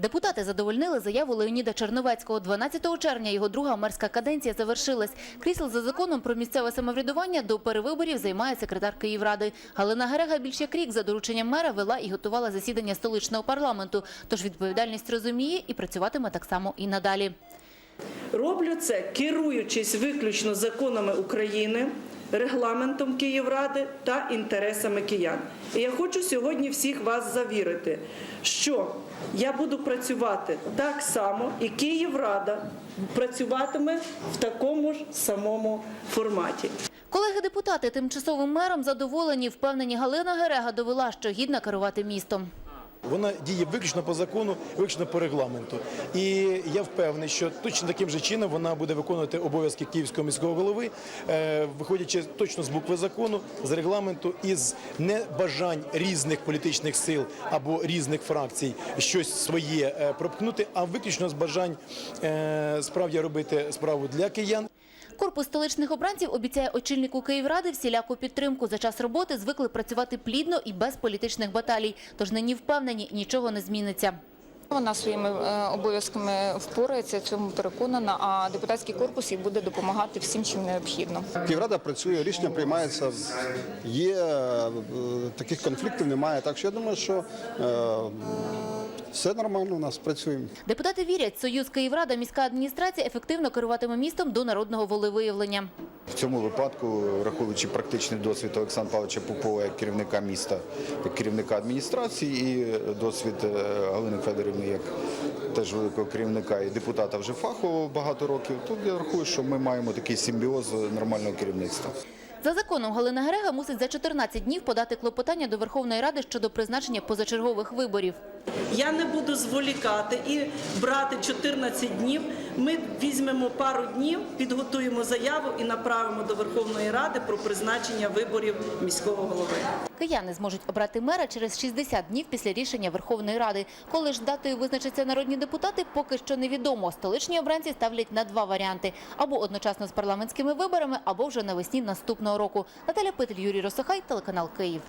Депутати задовольнили заяву Леоніда Черновецького. 12 червня його друга мерська каденція завершилась. Крісел за законом про місцеве самоврядування до перевиборів займає секретар Київради. Галина Герега більш як рік за дорученням мера вела і готувала засідання столичного парламенту. Тож відповідальність розуміє і працюватиме так само і надалі. Роблю це, керуючись виключно законами України, регламентом Київради та інтересами киян. І я хочу сьогодні всіх вас завірити, що я буду працювати так само, і Київрада працюватиме в такому ж самому форматі. Колеги-депутати тимчасовим мером задоволені. Впевнені, Галина Герега довела, що гідна керувати містом. Вона діє виключно по закону, виключно по регламенту. І я впевнений, що точно таким же чином вона буде виконувати обов'язки київського міського голови, е, виходячи точно з букви закону, з регламенту і з небажань різних політичних сил або різних фракцій щось своє е, пропкнути, а виключно з бажань е, справді робити справу для киян. Корпус столичних обранців обіцяє очільнику Київради всіляку підтримку. За час роботи звикли працювати плідно і без політичних баталій. Тож нині впевнені, нічого не зміниться. Вона своїми е, обов'язками впорається, цьому переконана, а депутатський корпус їй буде допомагати всім, чим необхідно. Київрада працює, рішення приймається. Є е, таких конфліктів немає. Так що я думаю, що е, все нормально у нас працюємо. Депутати вірять, Союз Київрада, міська адміністрація ефективно керуватиме містом до народного волевиявлення. В цьому випадку, враховуючи практичний досвід Олександра Павловича Попова як керівника міста, як керівника адміністрації, і досвід е, Галини Федорівни як теж великого керівника і депутата вже фахово багато років, то я рахую, що ми маємо такий симбіоз нормального керівництва. За законом Галина Герега мусить за 14 днів подати клопотання до Верховної Ради щодо призначення позачергових виборів. Я не буду зволікати і брати 14 днів. Ми візьмемо пару днів, підготуємо заяву і направимо до Верховної Ради про призначення виборів міського голови. Кияни зможуть обрати мера через 60 днів після рішення Верховної Ради. Коли ж датою визначаться народні депутати, поки що невідомо. Столичні обранці ставлять на два варіанти – або одночасно з парламентськими виборами, або вже навесні наступного року. Наталя Петель, Юрій Росахай, телеканал Київ.